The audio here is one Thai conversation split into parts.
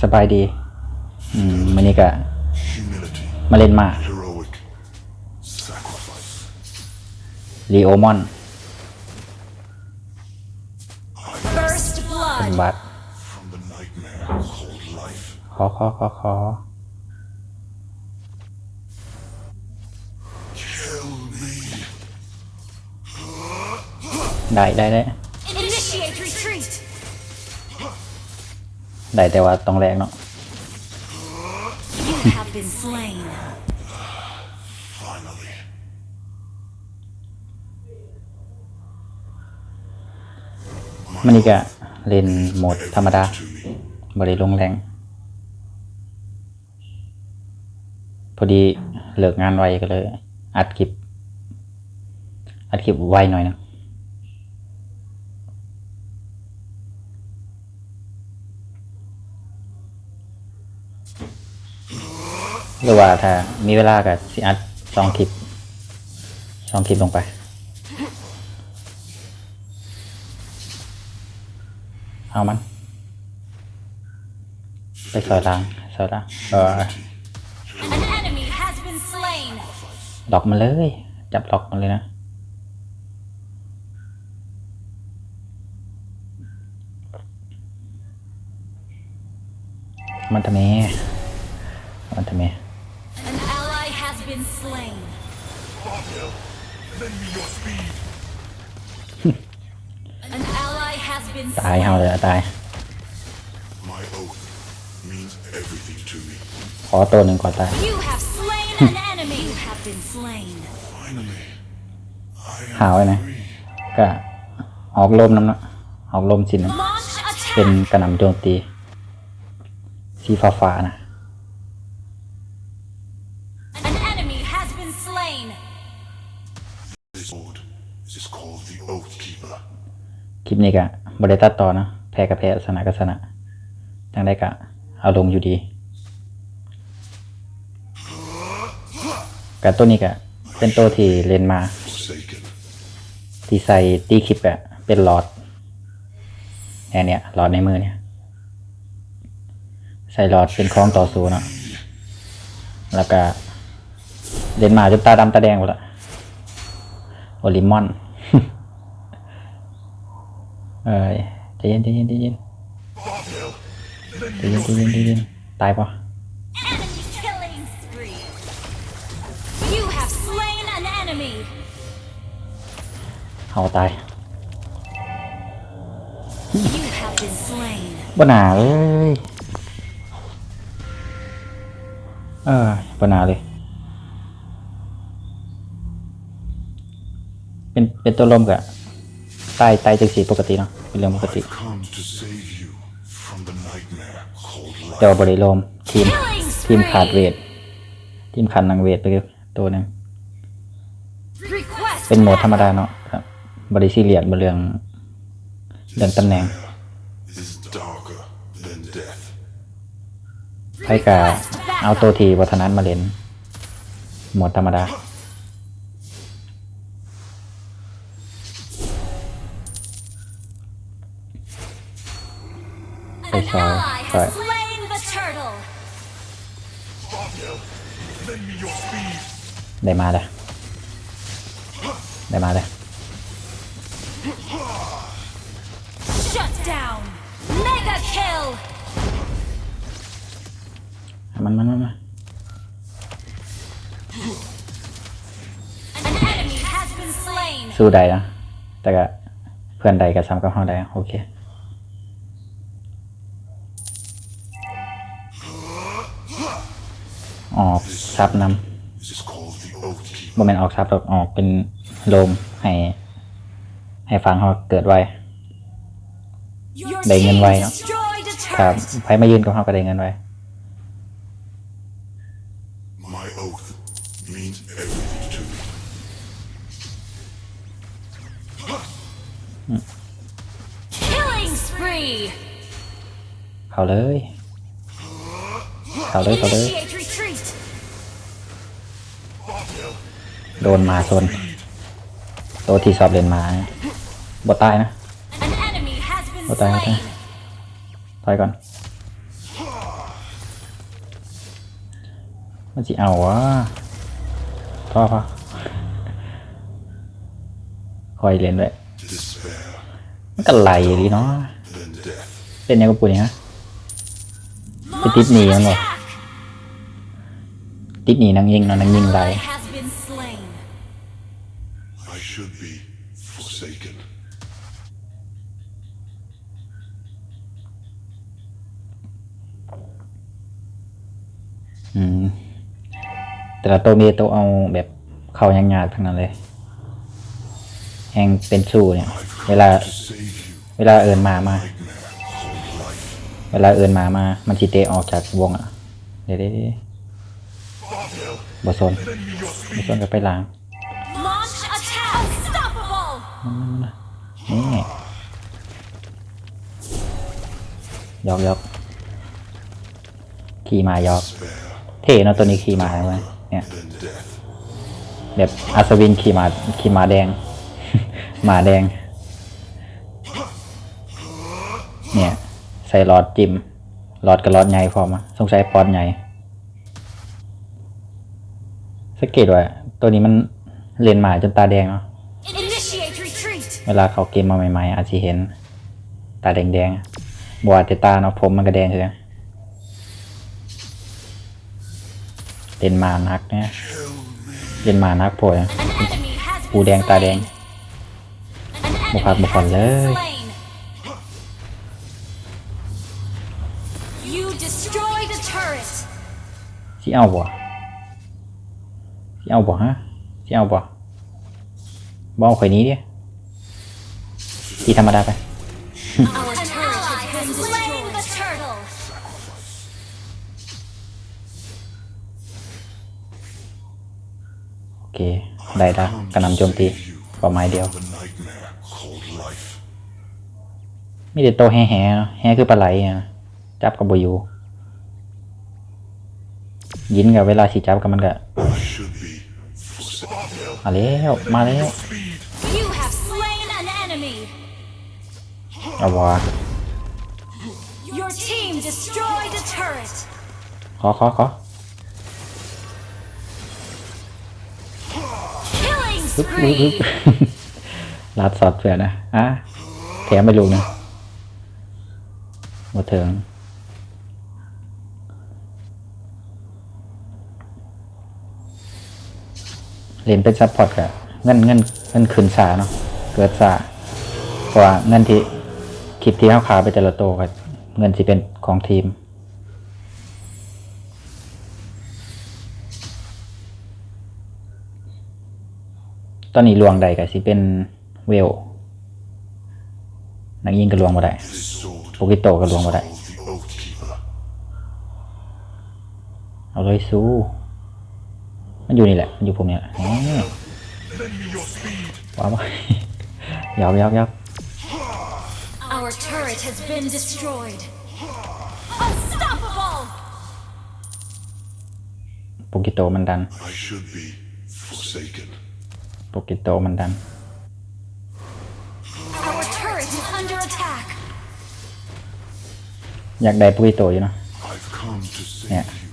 สบายดี อืมมันนี่ก็ Humility, มาเล่นมา heroic sacrifice. รีโอมอน First เป็น blood. บัต From the nightmare called life. ขอขอขอขอ Kill me. ได้ได้ได้ ได้แต่ว่าต้องแรงเนาะ You have been slain. Finally. มันนี่ก็เล่นโหมดธรรมดา To me. บริลงแรง พอดีเลิกงานไวก็เลย อัดคลิป อัดคลิปไวหน่อยนะ หรือว่าถ้ามีเวลาก็สิอัดสองคลิปสองคลิปลงไปเอามัน ไปซอยล่างซอยล่างเออ An enemy has been slain. ล็อกมันเลย จับล็อกมันเลยนะมันทำไมมันทำไม An ally has been slain. Bobtail, lend me your speed. An ally has been ตายเฮา slain. เลยอะตาย My oath means everything to me. ขอตัวหนึ่งก่อนตาย You have slain an enemy. You have been slain. Finally. I am หาไว้นะ free. ก็ออกลมน้ำเนาะออกลมสินนะ Launch เป็น attack. กระหน่ำโจมตีสีฟ้าฟ้าๆนะ คลิปนี้ก็บริตัดต่อนะแพ้กับแพ้ชนะกับชนะจังได้กะเอาลงอยู่ดีกับตัวนี้ก็เป็นตัวที่เล่นมา ที่ใส่ตีคลิปอะเป็นหลอดแอนเนี่ยหลอดในมือเนี่ย ใส่หลอดเป็นคล้องต่อสู้เนาะแล้วก็เล่นมาจนตาดำตาแดงหมดละโอลิมอน เอ้ยใจเย็นใจเย็นใจเย็น Bobtail, lend ใจ me เย็น your ใจเย็นใจ speed. เย็นตายปะ Enemy killing spree. You have slain an enemy. เอาตาย You have been slain. บนาเลยเออบนาเลย เป็นเป็นตัวลมกะ ตายตายจากสีปกติเนาะเป็นเรื่องปกติ Come to save you from the nightmare called แต่ life. ว่าบริโลมทีม Killing ทีมขาดเว spree. ททีมขาดนางเวทไปตัวหนึ่ง Request เป็นโหมดธรรมดาเนาะครับบริซีเรียดบนเรื่องเรื่องตำแหน่ง is darker than death. ไพ่กาเอาตัวทีวัฒนั้นมาเล่นโหมดธรรมดา An sorry, ally sorry. has slain the turtle. Bobtail, lend me your speed. ได้มาเลยได้มาเลย Shut down. Mega kill. มันมันมันมัน An enemy has been slain. สู้ได้นะแต่ก็เพื่อนใดก็ซ้ำกับห้องได้โอเค ออกซับน This is called the Oath ำ Keeper. โมเมนออกซับหรอกออกเป็นโลมให้ ให้ฟังเขาเกิดไว Your ได้เงิน team ไวเนาะ destroyed a ครับ turret. ไพ่มายืนกับเขาก็ได้เงินไว My oath means everything to me. Killing spree. เขาเลย เขาเลยเขาเลย โดนมาโซนตัวที่สอบเรียนมาบทตายนะ An enemy has been What the hell? slain. ถอยก่อน มันสิเอาวะพอพอคอยเรียนด้วยมันก็ไหลดีเนาะเป็นยังกับปุ่นฮะไปติดหนีมันบ่ Attack! ติดหนีนางยิงเนาะนางยิงไหล Ally has been slain. I should be forsaken. อืม แต่ละตัวมีตัวเอาแบบเข้ายากๆทั้งนั้นเลยแหงเป็นสู้เนี่ย เวลา To save you, เวลาเอินมามา nightmare called life. เวลาเอินมามา มันสิเตะออกจากวงอะ เดี๋ยวเดี๋ยวเดี๋ยวบอสนบอสนก็ไปล้าง Launch attack! Unstoppable! นี่ยอกยอกขี่มายอก Despair, เท่เนาะตัวนี้ขี่มาใช่ไหมเนี่ยแบบอัศวินขี่มาขี่มาแดง หมาแดง เนี่ย ใส่หลอดจิมหลอดกับหลอดใหญ่พร้อมอะสงสัยปอนใหญ่สังเกตว่าตัวนี้มันเรียนหมาจนตาแดงเนาะเวลาเขาเกมมาใหม่ๆอาจจะเห็น ตาแดงๆบวาแต่ตาเนาะผมมันก็แดงเลย เล่นหมานักเนี่ยเล่นหมานักโผล่ An enemy has ปู been แดงตาแดง slain. An บุกพัก enemy บุกผ่อน has เล been ย slain. You destroy the turret. สิเอาบ่สิเอาบ่ฮะสิเอาบ่บ่เอาข่อยนี้ดิที่ธรรมดาไป เคได้ละกระหนำโจมตีเป้าหมายเดียว The nightmare called life. มีแต่โตวแห่แห่ๆเนาะแห่คือปลาไหลอะจับกับบอยูยินกับเวลาสิจับกับมันก็ I should be forsaken. มาแล้วมาแล้ว You have slain an enemy. เอาวะ Your team destroyed a turret. ขอขอขอ ปึ๊บปึ๊บปึ๊บลัดสอดเพื่อนะอะแถมไปลูกนึงมาถึงเล่นเป็นซัพพอร์ตกะเงินเงินเงินคืนสาเนาะเกิดสาเพราะว่าเงินที่คลิปที่เขาขาไปแต่ละโตวก็เงินสิเป็นของทีม ตอนนี้ลวงใดก็สิเป็นเวลนักยิงก็ลวงมาได้ This sword โปกิโตก็ลวงมาได้ called the Oath Keeper. เอาเลยสู้มันอยู่นี่แหละ มันอยู่ผมเนี่ยแหละนี่ว้าวยาวยาวยาว Our turret has been destroyed. Unstoppable. โปกิโตมันดัน โปกิโตมันดัน Our turret is under attack. อยากได้โปกิโตอยู่เนาะ I've come to save Yeah. you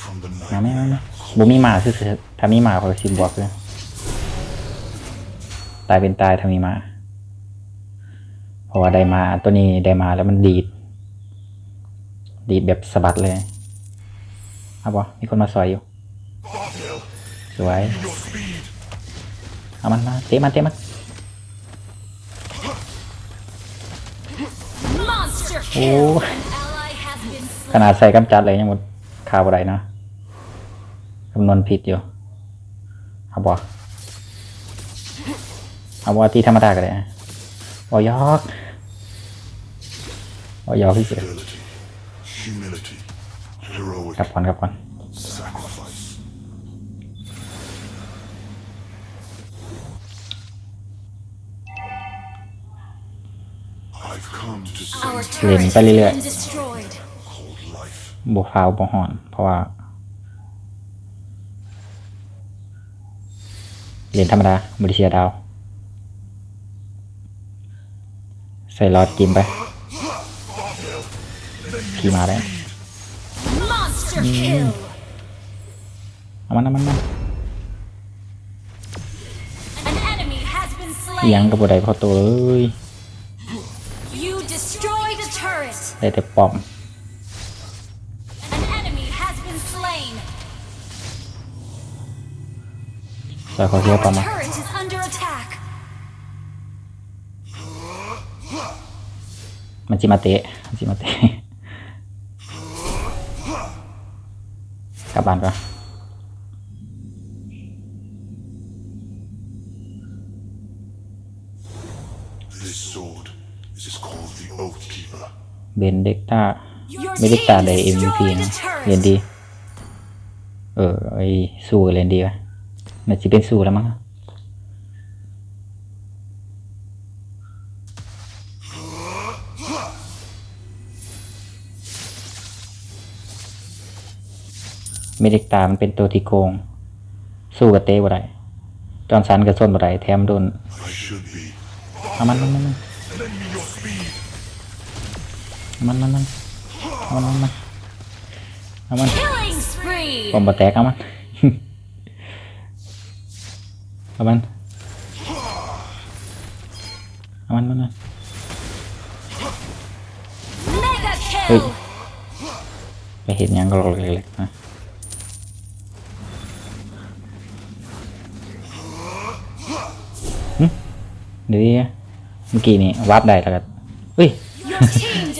from the มาไหม nightmare มาไหมบุมีหมาซื่อๆถ้ามีหมาขอซิมบอกเลยตายเป็นตายถ้ามีหมาเพราะว่าได้มาตัวนี้ได้มาแล้วมันดีด ดีดแบบสะบัดเลยเอาบอมีคนมาซอยอยู่ สวย เอามันมาเตะมันเตะมัน Monster โอ้ kill. An ally has been ข slain. นาดใส่กำจัดเลยยังหมดคาบอะไรเนาะคำนวณผิดอยู่เอาบอเอาบอที่ธรรมดาก็ได้อะบอยอกบอยอกพี่เสือ fidelity, humility, heroic กลับก่อนกลับก่อน I've come to Our save turret has ไปเรื่อยๆ been destroyed. called life. บวฟาวบวหอน เพราะว่าเหรียญธรรมดาบริเชียดาว ใส่หลอดจิมไปขี่มาได้ Monster kill. เอามันเอามันเอามัน An enemy has been อิหยัง slain. กับบไดพอตัวเอ้ย ได้แต่ป้อม An enemy has been slain. ซอยเขาเสียป้อม Our มา turret is under attack. มันจิมาเตะมันจิมาเตะกลับบ้านปะ This sword is called the Oath Keeper. เบ นเด็กต้า Your ไม่ได้ตา team ได้ MVP destroyed นะ a เรียน turret. ดี เออไอสู้กับเรียนดีวะมันจะเป็นสู้แล้วมั้งไม่ได้ตามันเป็นตัวที่โกง สู้กับเต้บ่ได้จอนสันกับส้นบ่ได้แถมโดน I should be. เอามันมันมัน เอามันมันมันเอามันมันมันเอามัน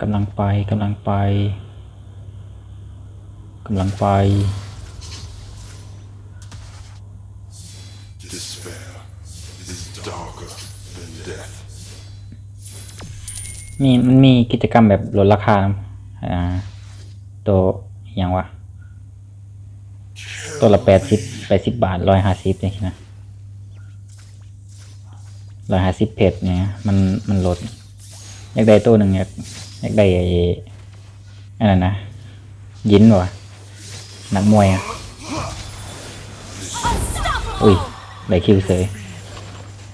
กำลังไปกำลังไปกำลังไป Despair is darker than death. มีมันมีกิจกรรมแบบลดราคานะอ่าตัวอหย่างวะตัวละแปดสิบแปดสิบบาทร้อยห้าสิบอย่างนี้นะร้อยห้าสิบเพจเนี่ยมันมันลดอยากได้ตัวหนึ่งอยาก อยากได้ไอ้อันนั้นนะยินวะนักมวยอะ Unstoppable. อุ้ยได้คิวเสย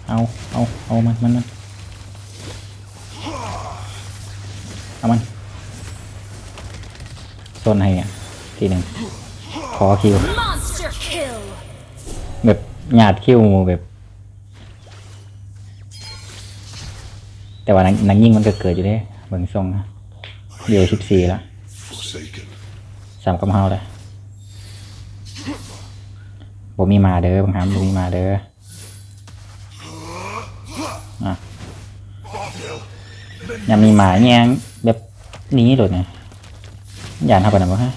เอาเอาเอามันมันมันเอามันต้นให้อะทีหนึ่งขอคิว Monster kill. แบบหยาดคิวแบบแต่ว่านังนังยิ่งมันก็เกิดอยู่เด้ เบิ่งทรงนะเดี๋ยวสิบสี่ละ Forsaken. สามกับเฮาเลยบ่มีมาเด้อบางครั้งบ่มีมาเด้ออะยังมีหมาแยงแบบนี้โดดเนี่ยยานเท่ากันนะบ่ฮะ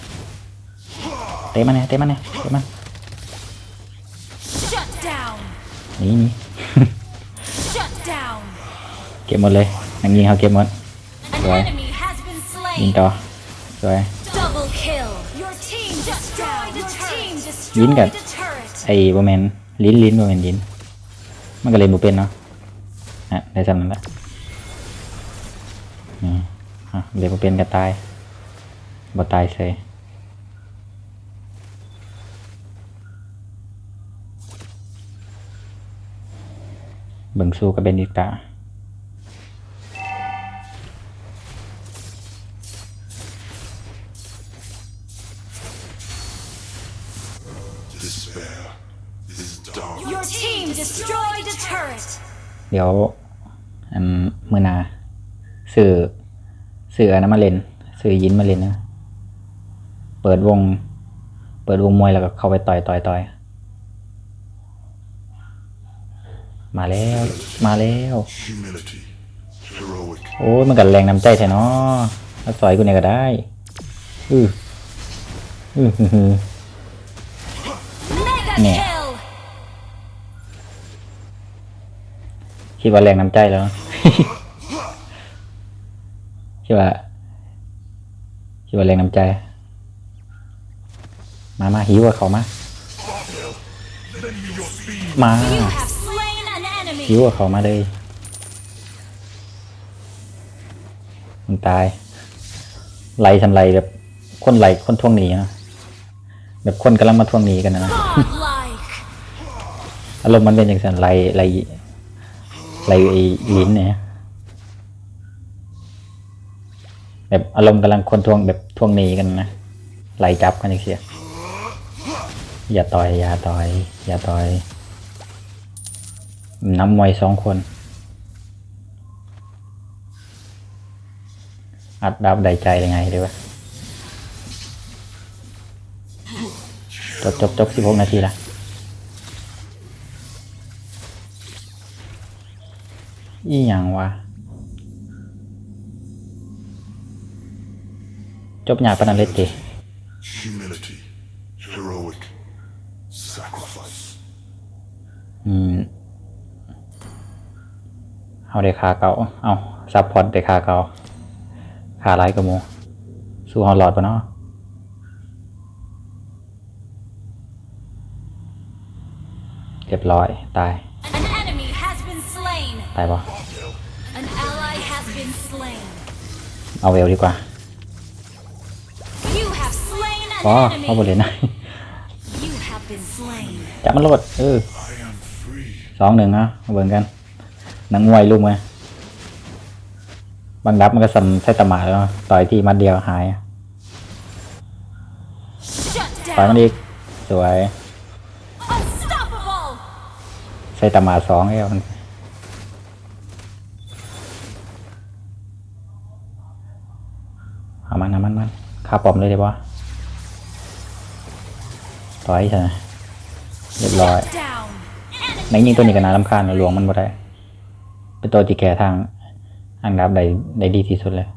เตะมันเนี่ยเตะมันเนี่ยเตะมัน Shut down. หนี่นี่ Shut down. เก็บหมดเลยนังยิงเขาเก็บหมด An Right. enemy has been ยิง slain. ต่อสวย Double kill. Your team destroyed a team Dính destroyed cả. a turret. ไอ้โบแมนลิ้นลิ้นโบแมนลิ้นมันก็เลยบ่เป็นเนาะฮะได้สำนั้นแหละนี่ฮะเลยบ่เป็นก็ตายบ่ตายเสยเบิ่งสู้กับเบนดิตา เดี๋ยวอันมือหนาสื่อสื่ออันนั้นมาเล่นสื่อยินมาเล่นนะ เปิดวง เปิดวงมวยแล้วก็เข้าไปต่อยต่อยต่อยมาแล้ว มาแล้ว Humility. Heroic. โอ้ยมันกัแรงน้ำใจแท้เนาะแล้วต่อยกูเนี่ยก็ได้อืออือหือหือ Mega Nè. kill. คิดว่าแรงน้ำใจแล้วคิดว่าคิดว่าแรงน้ำใจ มามาหิวกับเขามา มาหิวกับเขามาเลยมันตายไล่ทำไรแบบคนไล่คนทวงหนีนะแบบคนกำลังมาทวงหนีกันนะอารมณ์มันเป็นอย่างนั้นไล่ไล่ ไล่ไอ้ลิ้นเนี่ยแบบอารมณ์กำลังคนทวงแบบทวงหนีกันนะไล่จับกันอย่างเสียอย่าต่อย อย่าต่อย อย่าต่อยน้ำมวยสองคน อัดดับใดใจยังไงดีวะจบจบจบสิบหกนาทีละ อีหยังวะ จบยากปานนันเลยติ Humility. Heroic. Sacrifice. อืม เอาได้คาเก่าเอาซับพอร์ตได้คาเก่าคาไรกระโมสู้ฮอลลอดปะเนาะเรียบร้อย ตาย An enemy has been slain. ตายปะ เอาเวลดีกว่า You have slain อ๋อ an เข้าบริ enemy. เวณไหน You have been slain. จับมันโลดเออ I am free. สองหนึ่งอะมาเบิ่งกันหนังมวยลุมไงบางดับมันก็สัมไซตามะแล้วเนอะต่อยที่มัดเดียวหาย Shut ต่อยมัน down. อีกสวย Unstoppable. ไซตามะสองเอ้ยมัน เอามันเอามันมันคาปอมเลยได้ปะต่อยใช่ไหมเรียบร้อยในยิงตัวนี้ก็น่าลำคาญหลวงมันบ่ได้ เป็นตัวที่แก่ทางอันดับใดได้ดีที่สุดเลย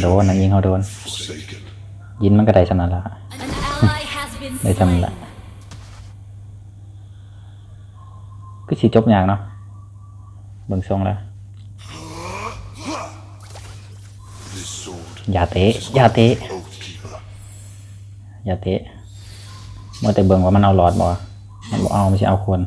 โดนนะยิงเขาโดน ยินมันก็ได้สนันละได้สนันละก็สีจบอย่างเนาะ เบิ่งทรงแล้ว This sword อย่าเตะ อย่าเตะ Oathkeeper. อย่าเตะเมื่อแต่เบิ่งว่ามันเอาหลอดบ่มันบอกเอาไม่ใช่เอาคน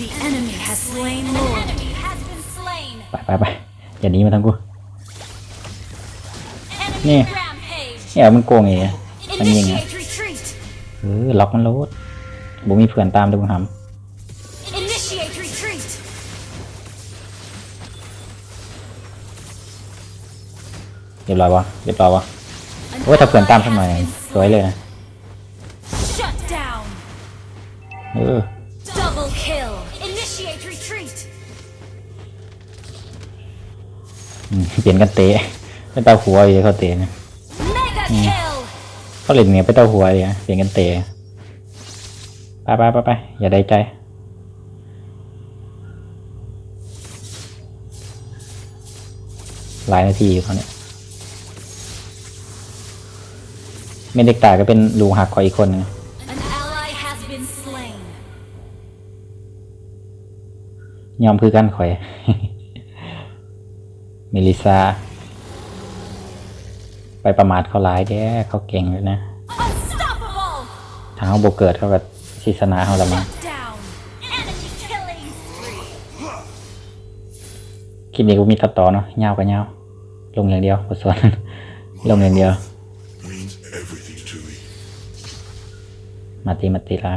The enemy has slain Lord. An enemy has been slain. ไปไปไปอย่าหนีมาทางกู Enemy Yeah. rampage. เนี่ยมันโกงเองมันยิงอะ Initiate retreat. เออล็อกมันโลด บ่มีเพื่อนตามเด้วยมึงท Initiate retreat. ำเรียบร้อยวะเรียบร้อยวะ An โอ้ยถ้าเพื่อนตาม ally สักหน่อย has been สวยเลยนะ Shut down. เออ Double kill. Initiate retreat. อืมเปลี่ยนกันเตะไปเต้าหัวอยู่เขาเตะนะ Mega kill. เขาเล่นเนี่ยไปเต้าหัวเลยนะเปลี่ยนกันเตะ ไปไปไปไปอย่าได้ใจ หลายนาทีอยู่เขาเนี่ยเมนเด็กตายก็เป็นลูกหักของอีกคนหนึง An ally has been slain. ยอมคือกันข่อยเมลิซา ไปประมาทเขาหลายแด้เขาเก่งเลยนะ Unstoppable. ถ้าเขาโบเกิดเขาแบบ ศิสนาเขาละมั้ง Shut down. Enemy killing spree. คลิปนี้ก็มีตัดต่อเนาะยาวกับยาวลงอย่างเดียวบทสวดลงอย่างเดียว Means everything to me. มาตีมาตีละ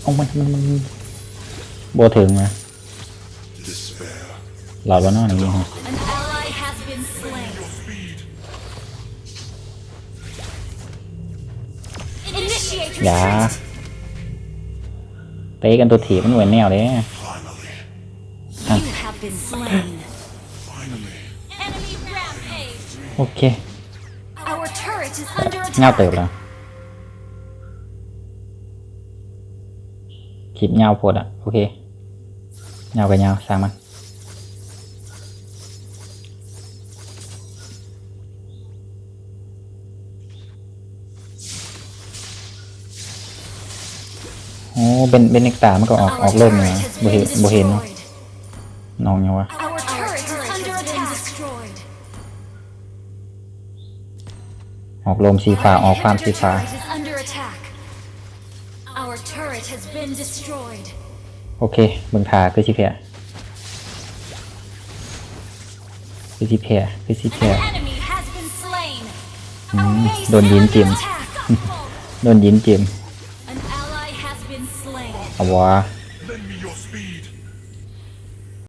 โอ้มันมันมันโบถึงนะ Despair. หลอดวะเนาะอย่างนี้ฮะ อย่า retreat. เตะกันตัวถีบมันเหมือนแนวเลย Finally. You have been slain. Finally. Enemy rampage. โอเค Our turret is under เงา attack. เติบแล้วคลิปเงาโพดอะโอเคเงากับเงาสร้างมัน โอ้เป็นเป็นเอกตามันก็ออกออกเริ่มเนะโบเห็นโบเห็นน้องยังวะออกลมสีฟ้าออกความสีฟ้าโอเคเบิ่งทาคือสิเพียคือสิเพียคือสิเพียโดนยินจิมโดนยินจิม An ally has been